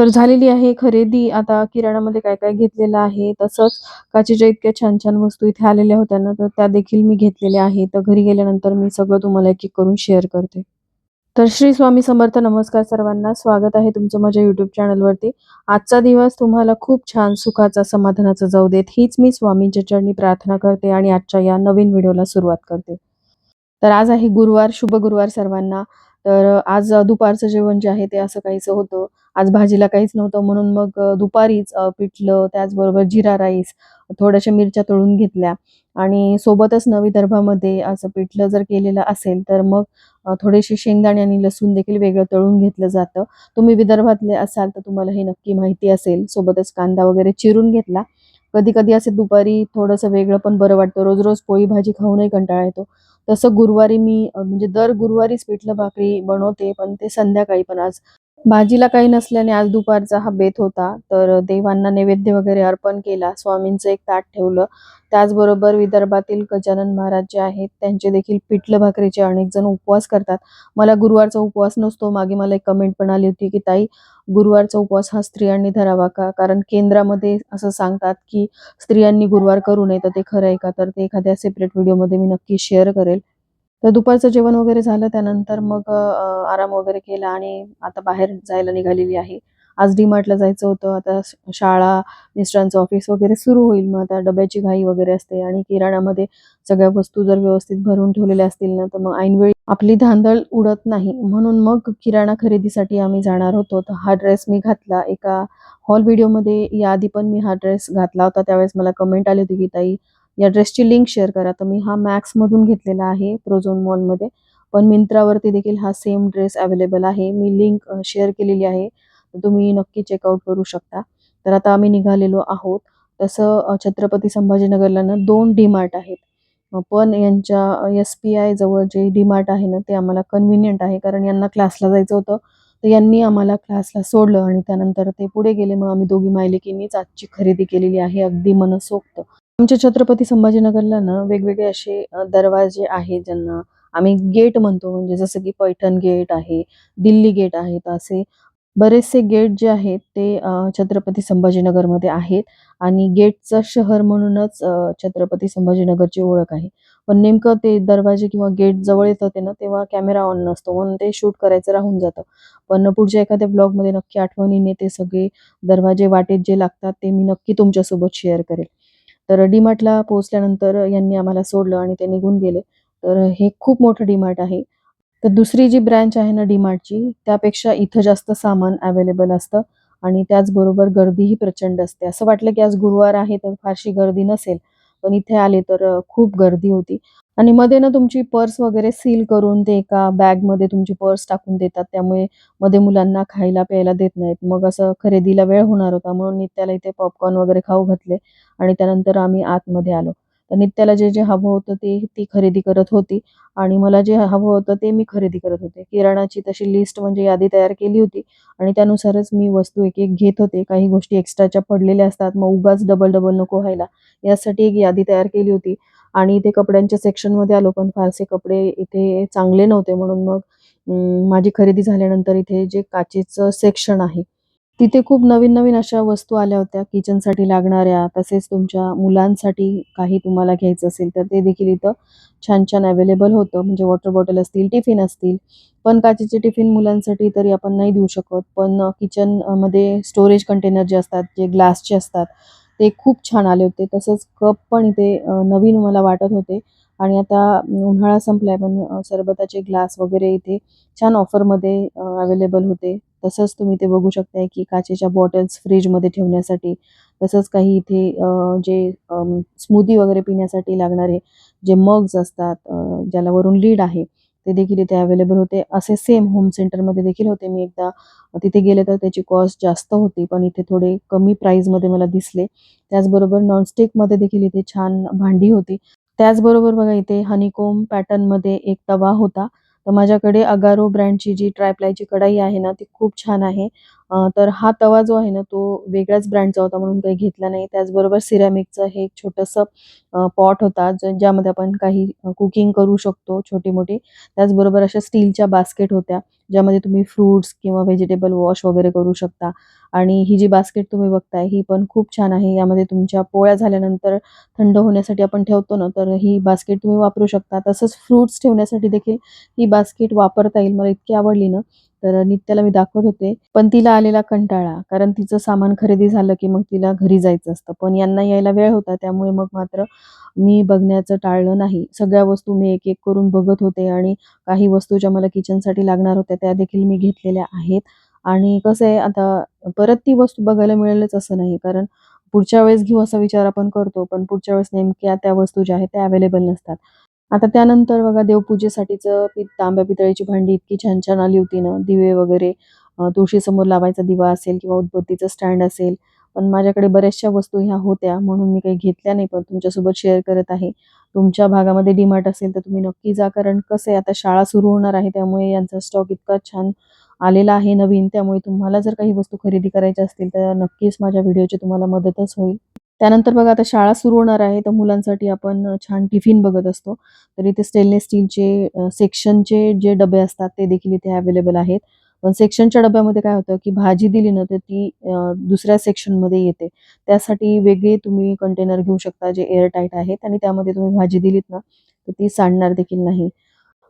तर झालेली आहे खरेदी. आता किराणामध्ये काय काय घेतलेलं आहे? तसंच काचेच्या इतक्या छान छान वस्तू इथे आलेल्या होत्या ना तर त्या देखील मी घेतलेल्या आहे तर घरी गेल्यानंतर मी सगळं तुम्हाला एक एक करून शेअर करते. तर श्री स्वामी समर्थ नमस्कार सर्वांना. स्वागत आहे तुमचं माझ्या युट्यूब चॅनलवरती आजचा दिवस तुम्हाला खूप छान सुखाचा समाधानाचा जाऊ देत. हीच मी स्वामींच्या चरणी प्रार्थना करते आणि आजच्या या नवीन व्हिडिओला सुरुवात करते. तर आज आहे गुरुवार. शुभ गुरुवार सर्वांना. तर आज दुपारचं जेवण जे आहे ते असं काहीचं होतं. आज भाजीला काहीच नव्हतं म्हणून मग दुपारीच पिठलं त्याचबरोबर जिरा राईस थोड्याशा मिरच्या तळून घेतल्या. आणि सोबतच न विदर्भामध्ये असं पिठलं जर केलेलं असेल तर मग थोडेसे शेंगदाणे आणि लसूण देखील वेगळं तळून घेतलं जातं. तुम्ही विदर्भातले असाल तर तुम्हाला हे नक्की माहिती असेल. सोबतच कांदा वगैरे चिरून घेतला. कधी कधी असे दुपारी थोडंसं वेगळं पण बरं वाटतं. रोज रोज पोळी भाजी खाऊनही कंटाळा येतो. तसं गुरुवारी मी म्हणजे दर गुरुवारीच पिठलं भाकरी बनवते पण ते संध्याकाळी पण आज भाजीला काही नसल्याने आज दुपारचा हा बेत होता. तर देवांना नैवेद्य वगैरे अर्पण केला. स्वामींचं एक ताट ठेवलं. त्याचबरोबर विदर्भातील गजानन महाराज जे आहेत त्यांचे देखील पिठलं भाकरीचे अनेक जण उपवास करतात. मला गुरुवारचा उपवास नसतो. मागे मला एक कमेंट पण आली होती की ताई गुरुवारचा उपवास हा स्त्रियांनी धरावा का? कारण केंद्रामध्ये असं सांगतात की स्त्रियांनी गुरुवार करू नये तर ते खरं आहे का? तर ते एखाद्या सेपरेट व्हिडिओमध्ये मी नक्की शेअर करेल. तर दुपारचं जेवण वगैरे झालं त्यानंतर मग आराम वगैरे केला आणि आता बाहेर जायला निघालेली आहे. आज डी मार्टला जायचं होतं आता शाळा मिस्टरांचं ऑफिस वगैरे सुरू होईल. मग आता डब्याची घाई वगैरे असते आणि किराणामध्ये सगळ्या वस्तू जर व्यवस्थित भरून ठेवलेल्या असतील ना तर मग ऐनवेळी आपली धांदळ उडत नाही. म्हणून मग किराणा खरेदीसाठी आम्ही जाणार होतो. तर हा ड्रेस मी घातला. एका हॉल व्हिडिओमध्ये याआधी पण मी हा ड्रेस घातला होता. त्यावेळेस मला कमेंट आली होती की ताई या ड्रेसची लिंक शेअर करा. तर मी हा मॅक्स मधून घेतलेला आहे प्रोझोन मॉलमध्ये पण मिंत्रावरती देखील हा सेम ड्रेस अवेलेबल आहे. मी लिंक शेअर केलेली आहे. तुम्ही नक्की चेकआउट करू शकता. तर आता आम्ही निघालेलो आहोत. तसं छत्रपती संभाजीनगरला ना दोन डीमार्ट आहेत. पण यांच्या एस पी आय जवळ जे डीमार्ट आहे ना ते आम्हाला कन्व्हिनियंट आहे. कारण यांना क्लासला जायचं होतं. तर यांनी आम्हाला क्लासला सोडलं आणि त्यानंतर ते पुढे गेले. मग आम्ही दोघी मायलिकींनीच आजची खरेदी केलेली आहे. अगदी मनसोक्त. आमच्या छत्रपती संभाजीनगरला ना वेगवेगळे असे दरवाजे आहेत ज्यांना आम्ही गेट म्हणतो. म्हणजे जसं की पैठण गेट आहे दिल्ली गेट आहे तर असे बरेचसे गेट जे आहेत ते छत्रपती संभाजीनगरमध्ये आहेत. आणि गेटचं शहर म्हणूनच छत्रपती संभाजीनगरची ओळख आहे. पण नेमकं ते दरवाजे किंवा गेट जवळ येतं ते ना तेव्हा कॅमेरा ऑन नसतो. म्हणून ते शूट करायचं राहून जातं. पण पुढच्या एखाद्या ब्लॉगमध्ये नक्की आठवणीने ते सगळे दरवाजे वाटेत जे लागतात ते मी नक्की तुमच्यासोबत शेअर करेल. तर डीमार्टला पोहोचल्यानंतर यांनी आम्हाला सोडलं आणि ते निघून गेले. तर हे खूप मोठं डीमार्ट आहे. तर दुसरी जी ब्रँच आहे ना डीमार्टची त्यापेक्षा इथं जास्त सामान अवेलेबल असतं आणि त्याचबरोबर गर्दीही प्रचंड असते. असं वाटलं की आज गुरुवार आहे तर फारशी गर्दी नसेल पण इथे आले तर खूप गर्दी होती. आणि मध्ये ना तुमची पर्स वगैरे सील करून ते एका बॅगमध्ये तुमची पर्स टाकून देतात. त्यामुळे मध्ये मुलांना खायला प्यायला देत नाहीत. मग असं खरेदीला वेळ होणार होता म्हणून नित्याला इथे पॉपकॉर्न वगैरे खाऊ घातले आणि त्यानंतर आम्ही आतमध्ये आलो. तर नित्याला जे जे हवं होतं ते ती खरेदी करत होती आणि मला जे हवं होतं ते मी खरेदी करत होते. किराणाची तशी लिस्ट म्हणजे यादी तयार केली होती आणि त्यानुसारच मी वस्तू एक एक घेत होते. काही गोष्टी एक्स्ट्राच्या पडलेल्या असतात. मग उगाच डबल डबल नको व्हायला. यासाठी एक यादी तयार केली होती. आणि इथे कपड्यांच्या सेक्शनमध्ये आलो पण फारसे कपडे इथे चांगले नव्हते म्हणून मग माझी खरेदी झाल्यानंतर इथे जे काचेचं सेक्शन आहे तिथे खूप नवीन नवीन अशा वस्तू आल्या होत्या किचनसाठी लागणाऱ्या तसेच तुमच्या मुलांसाठी काही तुम्हाला घ्यायचं असेल तर ते देखील इथं छान छान अवेलेबल होतं. म्हणजे वॉटर बॉटल असतील टिफिन असतील पण काचेचे टिफिन मुलांसाठी तरी आपण नाही देऊ शकत. पण किचनमध्ये स्टोरेज कंटेनर जे असतात जे ग्लासचे असतात ते खूप छान आले होते. तसंच कप पण इथे नवीन मला वाटत होते. आणि आता उन्हाळा संपलाय पण सरबताचे ग्लास वगैरे इथे छान ऑफरमध्ये अवेलेबल होते. तसंच तुम्ही ते बघू शकताय की काचेच्या बॉटल्स फ्रीजमध्ये ठेवण्यासाठी तसंच काही इथे जे स्मूदी वगैरे पिण्यासाठी लागणारे जे मग्स असतात ज्याला वरून लीड आहे ते देखील इथे अवेलेबल होते. असे सेम होम सेंटरमध्ये देखील होते मी एकदा. तिथे गेले तर त्याची कॉस्ट जास्त होती पण इथे थोडे कमी प्राईजमध्ये मला दिसले. त्याचबरोबर नॉनस्टिकमध्ये देखील इथे छान भांडी होती. त्याचबरोबर बघा इथे हनीकोम पॅटर्नमध्ये एक तवा होता. तर माझ्याकडे अगारो ब्रँडची जी ट्रायप्लायची कढाई आहे ना ती खूप छान आहे. तर हा तवा जो आहे ना, तो वेगळ्याच ब्रँडचा होता म्हणून काही घेतला नाही. त्याचबरोबर सिरॅमिकचं हे एक छोटंसं पॉट होता ज्यामध्ये आपण काही कुकिंग करू शकतो छोटी-मोठी. त्याचबरोबर अशा स्टीलच्या बास्केट होत्या, ज्यामध्ये तुम्ही फ्रुट्स किंवा व्हेजिटेबल वॉश वगैरे करू शकता आणि ही जी बास्केट तुम्ही बघताय, ही पण खूप छान आहे. यामध्ये तुमच्या पोळ्या झाल्यानंतर थंड होण्यासाठी आपण ठेवतो ना, तर ही बास्केट तुम्ही वापरू शकता. तसंच फ्रुट्स ठेवण्यासाठी देखील ही बास्केट वापरता येईल. मला इतकी आवडली ना, तर नित्याला मी दाखवत होते. पण तिला आलेला कंटाळा, कारण तिचं सामान खरेदी झालं की मग तिला घरी जायचं असतं. पण यांना यायला वेळ होता, त्यामुळे मग मात्र मी बघण्याचं टाळलं नाही. सगळ्या वस्तू मी एक-एक करून बघत होते आणि काही वस्तू ज्या मला किचनसाठी लागणार होत्या, त्या देखील मी घेतलेल्या आहेत. आणि कसं आहे आता परत ती वस्तू बघायला मिळेलच असं नाही, कारण पुढच्या वेळेस घेऊ असा विचार आपण करतो, पण पुढच्या वेळेस नेमक्या त्या वस्तू ज्या आहेत त्या अवेलेबल नसतात. आता त्यानंतर बघा देवपूजेसाठीचं पी तांब्या पितळेची भांडी इतकी छान-छान आली होती ना, दिवे वगैरे तुळशीसमोर लावायचा दिवा असेल किंवा उदबत्तीचं स्टँड असेल. पण माझ्याकडे बऱ्याचशा वस्तू ह्या होत्या म्हणून मी काही घेतल्या नाही, पण तुमच्यासोबत शेअर करत आहे. तुमच्या भागामध्ये डी-मार्ट असेल तर तुम्ही नक्की जा, कारण कसं आहे आता शाळा सुरू होणार आहे, त्यामुळे यांचा स्टॉक इतका छान आलेला आहे नवीन. त्यामुळे तुम्हाला जर काही वस्तू खरेदी करायच्या असतील, तर नक्कीच माझ्या व्हिडिओची तुम्हाला मदतच होईल. त्यानंतर बघा आता शाळा सुरू होणार आहे, तर मुलांसाठी आपण छान टिफिन बघत असतो. तर इथे स्टेनलेस स्टीलचे सेक्शनचे जे डबे असतात, ते देखील इथे अवेलेबल आहेत. पण सेक्शनच्या डब्यामध्ये काय होतं, की भाजी दिली ना, तर ती दुसऱ्या सेक्शनमध्ये येते. त्यासाठी वेगळे तुम्ही कंटेनर घेऊ शकता, जे एअर टाईट आहेत आणि त्यामध्ये तुम्ही भाजी दिलीत ना, तर ती सांडणार देखील नाही.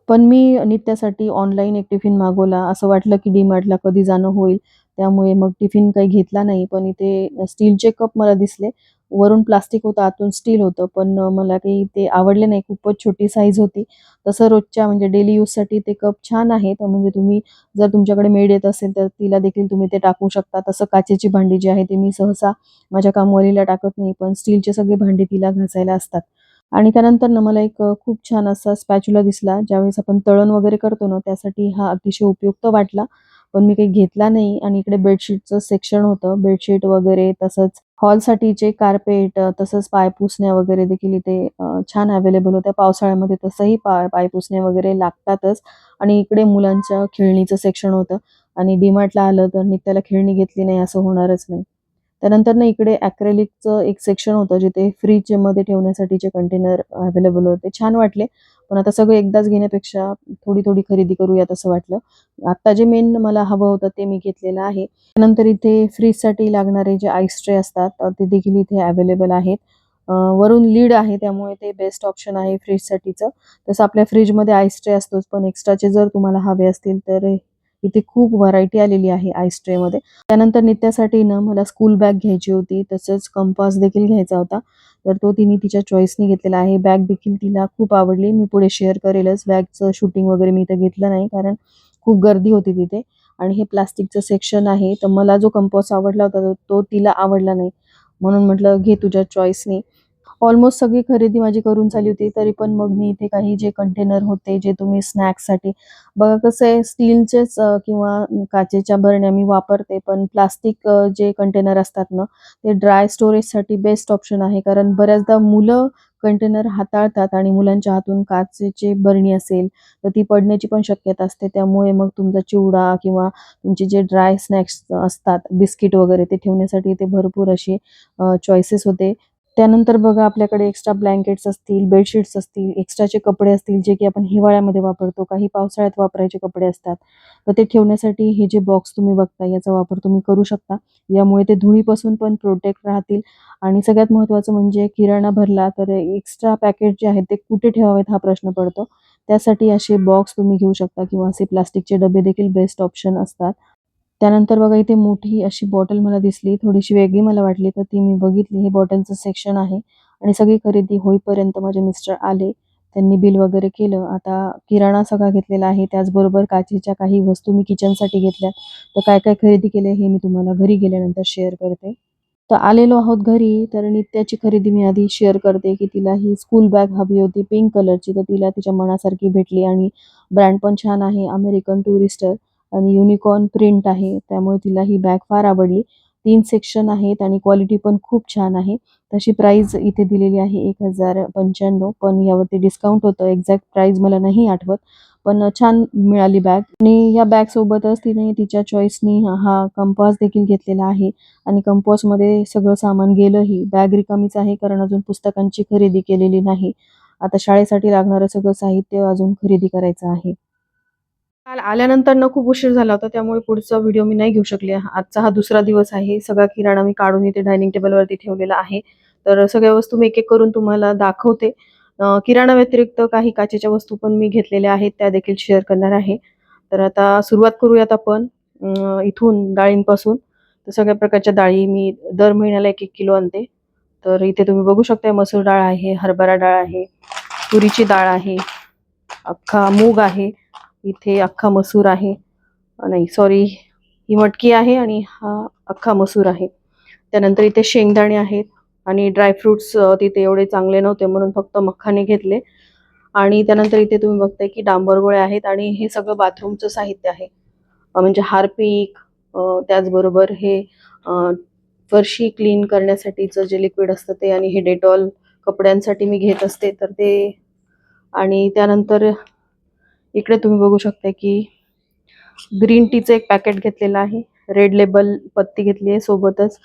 पण मी नित्यासाठी ऑनलाईन एक टिफिन मागवला. असं वाटलं की डी-मार्टला कधी जाणं होईल, त्यामुळे मग टिफिन काही घेतला नाही. पण इथे स्टीलचे कप मला दिसले. वरून प्लास्टिक होतं, आतून स्टील होतं. पण मला काही ते आवडले नाही. खूपच छोटी साईज होती. तसं रोजच्या म्हणजे डेली यूजसाठी ते कप छान आहेत. म्हणजे तुम्ही जर तुमच्याकडे मेड येत असेल, तर तिला देखील तुम्ही ते टाकू शकता. तसं काचेची भांडी जी आहे, ती मी सहसा माझ्या कामवालीला टाकत नाही, पण स्टीलचे सगळे भांडी तिला घासायला असतात. आणि त्यानंतर ना मला एक खूप छान असा स्पॅच्युला दिसला. ज्यावेळेस आपण तळण वगैरे करतो ना, त्यासाठी हा अतिशय उपयुक्त वाटला. पण मी काही घेतला नाही आणि इकडे बेडशीटचं सेक्शन होतं. बेडशीट वगैरे तसंच हॉलसाठीचे कार्पेट तसंच पायपुसण्या वगैरे देखील इथे छान अवेलेबल होत्या. पावसाळ्यामध्ये तसंही पा पायपुसण्या वगैरे लागतातच आणि इकडे मुलांच्या खेळणीचं सेक्शन होतं आणि डी-मार्टला आलं तर नित्याला खेळणी घेतली नाही असं होणारच नाही. त्यानंतर ना इकडे ॲक्रेलिकचं एक सेक्शन होतं, जिथे फ्रीजमध्ये ठेवण्यासाठीचे कंटेनर अवेलेबल होते. छान वाटले. पण आता सगळं एकदाच घेण्यापेक्षा थोडी-थोडी खरेदी करूयात असं वाटलं. आता जे मेन मला हवं होतं ते मी घेतलेलं आहे. त्यानंतर इथे फ्रीजसाठी लागणारे जे आईस ट्रे असतात, ते देखील इथे अवेलेबल आहेत. वरून लीड आहे, त्यामुळे ते बेस्ट ऑप्शन आहे फ्रीजसाठीचं तसं आपल्या फ्रीजमध्ये आईस ट्रे असतोच, पण एक्स्ट्राचे जर तुम्हाला हवे असतील, तर इथे खूप व्हरायटी आलेली आहे आईस ट्रेमध्ये. त्यानंतर नित्यासाठी ना मला स्कूल बॅग घ्यायची होती. तसंच कंपास देखील घ्यायचा होता. तर तो तिने तिच्या चॉईसने घेतलेला आहे. बॅग देखील तिला खूप आवडली. मी पुढे शेअर करेलच. बॅगचं शूटिंग वगैरे मी इथं घेतलं नाही, कारण खूप गर्दी होती तिथे आणि हे प्लास्टिकचं सेक्शन आहे. तर मला जो कंपास आवडला होता, तो तिला आवडला नाही. म्हणून म्हटलं, "घे तुझ्या चॉईसनी." ऑलमोस्ट सगळी खरेदी माझी करून झाली होती. तरी पण मग मी इथे काही जे कंटेनर होते, जे तुम्ही स्नॅक्ससाठी बघा कसं आहे स्टीलचेच किंवा काचेच्या बरण्या मी वापरते, पण प्लास्टिक जे कंटेनर असतात ना, ते ड्राय स्टोरेजसाठी बेस्ट ऑप्शन आहे. कारण बऱ्याचदा मुलं कंटेनर हाताळतात आणि मुलांच्या हातून काचेची बरणी असेल, तर ती पडण्याची पण शक्यता असते. त्यामुळे मग तुमचा चिवडा किंवा तुमचे जे ड्राय स्नॅक्स असतात, बिस्किट वगैरे, ते ठेवण्यासाठी इथे भरपूर असे चॉईसेस होते. त्यानंतर बघा आपल्याकडे एक्स्ट्रा ब्लँकेट्स असतील, बेडशीट्स असतील, एक्स्ट्राचे कपडे असतील, जे की आपण हिवाळ्यामध्ये वापरतो. काही पावसाळ्यात वापरायचे कपडे असतात. तर ते ठेवण्यासाठी हे जे बॉक्स तुम्ही बघता याचा वापर तुम्ही करू शकता. यामुळे ते धुळीपासून पण प्रोटेक्ट राहतील आणि सगळ्यात महत्त्वाचं म्हणजे किराणा भरला, तर एक्स्ट्रा पॅकेट जे आहेत, ते कुठे ठेवावेत हा प्रश्न पडतो. त्यासाठी असे बॉक्स तुम्ही घेऊ शकता किंवा असे प्लास्टिकचे डबे देखील बेस्ट ऑप्शन असतात. त्यानंतर बघा इथे मोठी अशी बॉटल मला दिसली. थोडीशी वेगळी मला वाटली, तर ती मी बघितली. हे बॉटलचं सेक्शन आहे आणि सगळी खरेदी होईपर्यंत माझे मिस्टर आले. त्यांनी बिल वगैरे केलं. आता किराणा सगळा घेतलेला आहे. त्याचबरोबर काचेच्या काही वस्तू मी किचनसाठी घेतल्या. तर काय-काय खरेदी केले, हे मी तुम्हाला घरी गेल्यानंतर शेअर करते. तर आलेलो आहोत घरी, तर नित्याची खरेदी मी आधी शेअर करते, की तिला ही स्कूल बॅग हवी होती पिंक कलरची, तर तिला तिच्या मनासारखी भेटली आणि ब्रँड पण छान आहे. अमेरिकन टुरिस्टर आणि युनिकॉर्न प्रिंट आहे. त्यामुळे तिला ही बॅग फार आवडली. तीन सेक्शन आहेत आणि क्वालिटी पण खूप छान आहे. तशी प्राईज इथे दिलेली आहे 1095 पण यावरती डिस्काउंट होतं. एक्झॅक्ट प्राईज मला नाही आठवत. पण छान मिळाली बॅग आणि या बॅग सोबतच तिने तिच्या चॉईसनी हा कंपास देखील घेतलेला आहे आणि कंपासमध्ये सगळं सामान गेलंही बॅग रिकामीच आहे कारण अजून पुस्तकांची खरेदी केलेली नाही आता शाळेसाठी लागणारं सगळं साहित्य अजून खरेदी करायचं आहे काल आल्यानंतर ना खूप उशीर झाला होता त्यामुळे पुढचा व्हिडिओ मी नाही घेऊ शकले. आजचा हा दुसरा दिवस आहे. सगळा किराणा मी काढून इथे डायनिंग टेबलवरती ठेवलेला आहे. तर सगळ्या वस्तू मी एक एक करून तुम्हाला दाखवते. किराणा व्यतिरिक्त काही काचेच्या वस्तू पण मी घेतलेल्या आहेत त्या देखील शेअर करणार आहे. तर आता सुरुवात करूयात आपण इथून डाळींपासून. तर सगळ्या प्रकारच्या डाळी मी दर महिन्याला एक एक किलो आणते. तर इथे तुम्ही बघू शकता मसूर डाळ आहे हरभरा डाळ आहे तुरीची डाळ आहे अख्खा मूग आहे. इथे अख्खा मसूर आहे. नाही सॉरी ही मटकी आहे आणि हा अख्खा मसूर आहे. त्यानंतर इथे शेंगदाणे आहेत आणि ड्रायफ्रुट्स तिथे एवढे चांगले नव्हते म्हणून फक्त मखाने घेतले. आणि त्यानंतर इथे तुम्ही बघताय की डांबर गोळे आहेत आणि हे सगळं बाथरूमचं साहित्य आहे. म्हणजे हार्पिक त्याचबरोबर हे फरशी क्लीन करण्यासाठीचं जे लिक्विड असतं ते आणि हे डेटॉल कपड्यांसाठी मी घेत असते तर ते आणि त्यानंतर इकडे तुम्ही बघू शकता की ग्रीन टीचं एक पॅकेट घेतलेलं आहे. रेड लेबल पत्ती घेतली आहे. सोबतच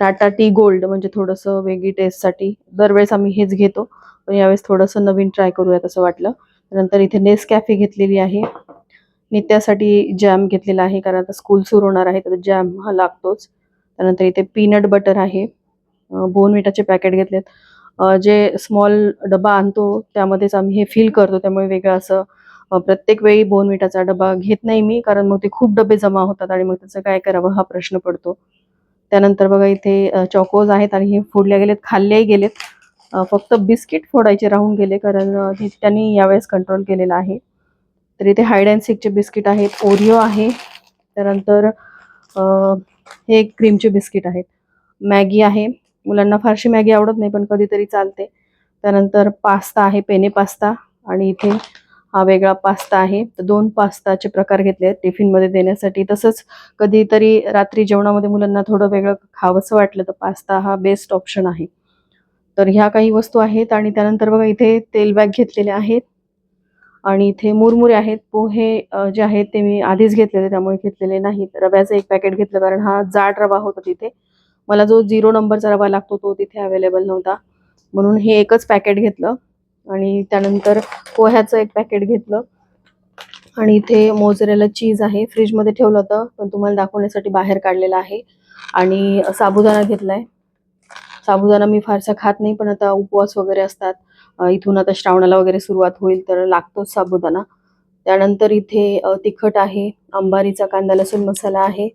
टाटा टी गोल्ड म्हणजे थोडंसं वेगळी टेस्टसाठी दरवेळेस आम्ही हेच घेतो. पण यावेळेस थोडंसं नवीन ट्राय करूयात असं वाटलं. नंतर इथे नेस कॅफे घेतलेली आहे. नित्यासाठी जॅम घेतलेला आहे. कारण आता स्कूल सुरू होणार आहे तर जॅम हा लागतोच. त्यानंतर इथे पीनट बटर आहे. बोनविटाचे पॅकेट घेतलेत. जे स्मॉल डबा आणतो त्यामध्येच आम्ही हे फील करतो. त्यामुळे वेगळं असं प्रत्येक वेळी बोनविटाचा डबा घेत नाही मी कारण मग ते खूप डबे जमा होतात आणि मग त्याचं काय करावं हा प्रश्न पडतो. त्यानंतर बघा इथे चॉकोज आहेत आणि हे फोडल्या गेलेत खाल्लेही गेलेत. फक्त बिस्किट फोडायचे राहून गेले कारण त्यांनी यावेळेस कंट्रोल केलेला आहे. तर इथे हायड अँड सिकचे बिस्किट आहेत ओरिओ आहे. त्यानंतर हे क्रीमचे बिस्किट आहेत. मॅगी आहे. मुलांना फारशी मॅगी आवडत नाही पण कधीतरी चालते. त्यानंतर पास्ता आहे पेने पास्ता. आणि इथे हा वेगळा पास्ता आहे. तर दोन पास्ताचे प्रकार घेतले आहेत टिफिनमध्ये देण्यासाठी. तसंच कधीतरी रात्री जेवणामध्ये मुलांना थोडं वेगळं खावंसं वाटलं तर पास्ता हा बेस्ट ऑप्शन आहे. तर ह्या काही वस्तू आहेत आणि त्यानंतर बघा इथे तेल बॅग घेतलेले आहेत. आणि इथे मुरमुरे आहेत. पोहे जे आहेत ते मी आधीच घेतलेले त्यामुळे घेतलेले नाहीत. रव्याचं एक पॅकेट घेतलं कारण हा जाड रवा होता तिथे. मला जो झिरो नंबरचा रवा लागतो तो तिथे अवेलेबल नव्हता. म्हणून हे एकच पॅकेट घेतलं. आणि त्यानंतर पोह्याचं एक पॅकेट घेतलं. आणि इथे मोजरेला चीज आहे. फ्रीजमध्ये ठेवलं होतं पण तुम्हाला दाखवण्यासाठी बाहेर काढलेलं आहे. आणि साबुदाणा घेतलाय. साबुदाणा मी फारसा खात नाही पण आता उपवास वगैरे असतात. इथून आता श्रावणाला वगैरे सुरुवात होईल तर लागतोच साबुदाणा. त्यानंतर इथे तिखट आहे. अंबारीचा कांदा लसूण मसाला आहे.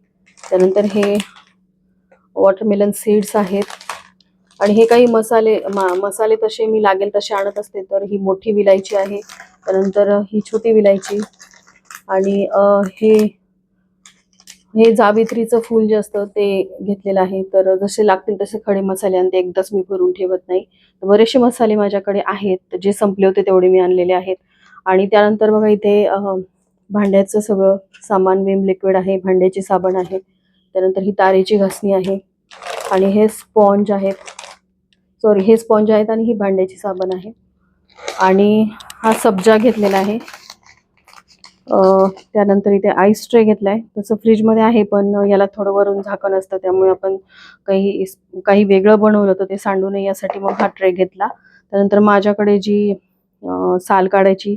त्यानंतर हे वॉटरमेलन सीड्स आहेत. आणि हे काही मसाले मा- मसाले तसे मी लागेल तसे आणत असते तर ही मोठी विलायची आहे. त्यानंतर ही छोटी विलायची आणि हे हे जावित्रीचं फूल जे असतं ते घेतलेलं आहे. तर जसे लागतील तसे खडे मसाले आणि ते एकदाच मी भरून ठेवत नाही. तर बरेचसे मसाले माझ्याकडे आहेत जे संपले होते तेवढे मी आणलेले आहेत. आणि त्यानंतर बघा इथे भांड्याचं सगळं सामान विम लिक्विड आहे भांड्याची साबण आहे. त्यानंतर ही तारेची घासणी आहे. आणि हे स्पॉन्ज आहेत. सॉरी हे स्पॉन्ज आहेत आणि ही भांड्याची साबण आहे. आणि हा सब्जा घेतलेला आहे. त्यानंतर इथे आईस ट्रे घेतलाय. तसं फ्रीजमध्ये आहे पण याला थोडं वरून झाकण असतं त्यामुळे आपण काही काही वेगळं बनवलं तर ते सांडू नये यासाठी मग हा ट्रे घेतला. त्यानंतर माझ्याकडे जी साल काढायची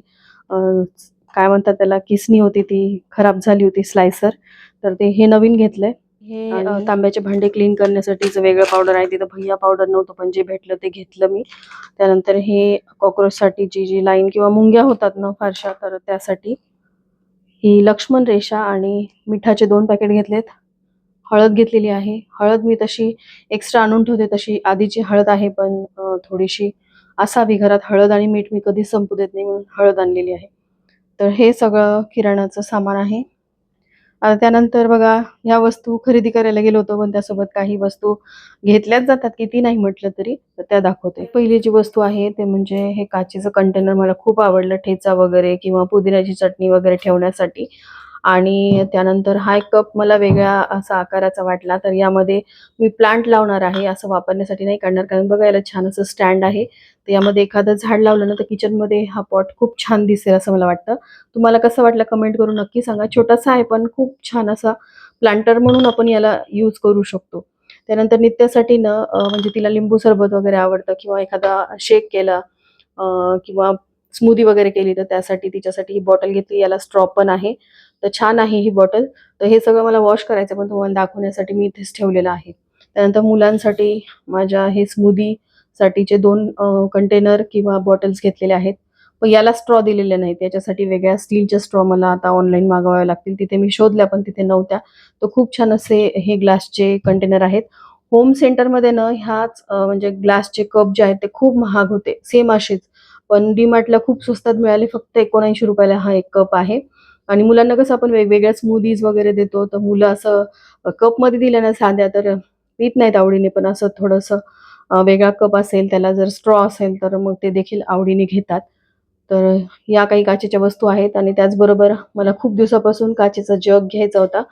काय म्हणतात त्याला किसणी होती ती खराब झाली होती स्लायसर तर ते हे नवीन घेतलंय. हे अ, तांब्याचे भांडे क्लीन करण्यासाठीचं वेगळं पावडर आहे तिथं भैया पावडर नव्हतं पण जे भेटलं ते घेतलं मी. त्यानंतर हे कॉक्रोचसाठीची जी लाईन किंवा मुंग्या होतात ना फारशा तर त्यासाठी ही लक्ष्मण रेषा आणि मिठाचे दोन पॅकेट घेतलेत. हळद घेतलेली आहे. हळद मी तशी एक्स्ट्रा आणून ठेवते तशी आधीची हळद आहे पण थोडीशी असावी. घरात हळद आणि मीठ मी कधीच संपू देत नाही म्हणून हळद आणलेली आहे. तर हे सगळं किराणाचं सामान आहे. त्यानंतर बघा ह्या वस्तू खरेदी करायला गेलो होतो पण त्यासोबत काही वस्तू घेतल्याच जातात किती नाही म्हटलं तरी तर त्या दाखवते. पहिली जी वस्तू आहे ते म्हणजे हे काचेचं कंटेनर मला खूप आवडलं ठेचा वगैरे किंवा पुदिन्याची चटणी वगैरे ठेवण्यासाठी. आणि त्यानंतर हा एक कप मला वेगळ्या असा आकाराचा वाटला तर यामध्ये मी प्लांट लावणार आहे असं वापरण्यासाठी नाही काढणार कारण बघायला छान असं स्टँड आहे. तर यामध्ये एखादं झाड लावलं ना तर किचनमध्ये हा पॉट खूप छान दिसेल असं मला वाटतं. तुम्हाला कसं वाटलं कमेंट करून नक्की सांगा. छोटासा आहे पण खूप छान असा प्लांटर म्हणून आपण याला यूज करू शकतो. त्यानंतर नित्यासाठी न म्हणजे तिला लिंबू सरबत वगैरे आवडतं किंवा एखादा शेक केला किंवा स्मूदी वगैरे केली तर त्यासाठी तिच्यासाठी ही बॉटल घेतली. याला स्ट्रॉ पण आहे. तर छान आहे ही बॉटल. तर हे सगळं मला वॉश करायचं पण तुम्हाला दाखवण्यासाठी मी इथेच ठेवलेलं आहे. त्यानंतर मुलांसाठी माझ्या हे स्मूदी साठीचे दोन कंटेनर किंवा बॉटल्स घेतलेले आहेत. पण याला स्ट्रॉ दिलेले नाहीत. याच्यासाठी वेगळ्या स्टीलच्या स्ट्रॉ मला आता ऑनलाईन मागवाव्या लागतील. तिथे मी शोधल्या पण तिथे नव्हत्या. तर खूप छान असे हे ग्लासचे कंटेनर आहेत. होम सेंटरमध्ये ना ह्याच म्हणजे ग्लासचे कप जे आहेत ते खूप महाग होते. सेम असेच. पण डीमार्टला खूप स्वस्तात मिळाले. फक्त एकोणऐंशी रुपयाला हा एक कप आहे. आणि मुलांना कसं आपण वेगवेगळ्या स्मूदीज वगैरे देतो तर मुलं असं कपमध्ये दिल्या ना साध्या तर पीत नाहीत आवडीने पण असं थोडंसं वेगळा कप असेल त्याला जर स्ट्रॉ असेल तर मग ते देखील आवडीने घेतात. तर या काही काचेच्या वस्तू आहेत आणि त्याचबरोबर मला खूप दिवसापासून काचेचा जग घ्यायचा होता.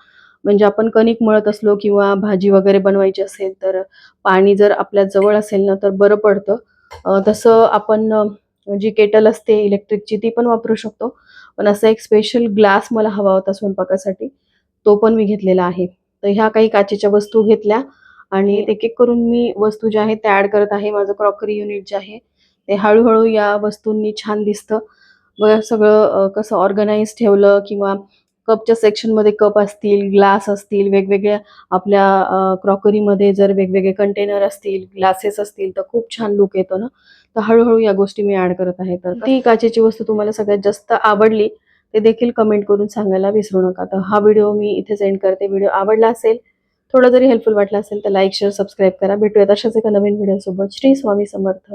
म्हणजे आपण कणिक मळत असलो किंवा भाजी वगैरे बनवायची असेल तर पाणी जर आपल्या जवळ असेल ना तर बरं पडतं. तसं आपण जी केटल असते इलेक्ट्रिकची ती पण वापरू शकतो. पण असा एक स्पेशल ग्लास मला हवा होता स्वयंपाकासाठी. तो पण मी घेतलेला आहे. तर ह्या काही काचेच्या वस्तू घेतल्या आणि एक एक करून मी वस्तू ज्या आहेत त्या ऍड करत आहे. माझं क्रॉकरी युनिट जे आहे ते हळूहळू या वस्तूंनी छान दिसतं. बघा सगळं कसं ऑर्गनाइज ठेवलं किंवा कपच्या सेक्शनमध्ये कप असतील ग्लास असतील वेगवेगळ्या आपल्या क्रॉकरीमध्ये जर वेगवेगळे कंटेनर असतील ग्लासेस असतील तर खूप छान लुक येतो ना. तर हळूहळू या गोष्टी मी ऍड करत आहे. तर ती काचेची वस्तू तुम्हाला सगळ्यात जास्त आवडली ते देखील कमेंट करून सांगायला विसरू नका. तर हा व्हिडिओ मी इथे सेंड करते. व्हिडिओ आवडला असेल थोडा जरी हेल्पफुल वाटला असेल तर लाईक शेअर सबस्क्राईब करा. भेटूयात अशाच एका नवीन व्हिडिओसोबत श्री स्वामी समर्थ.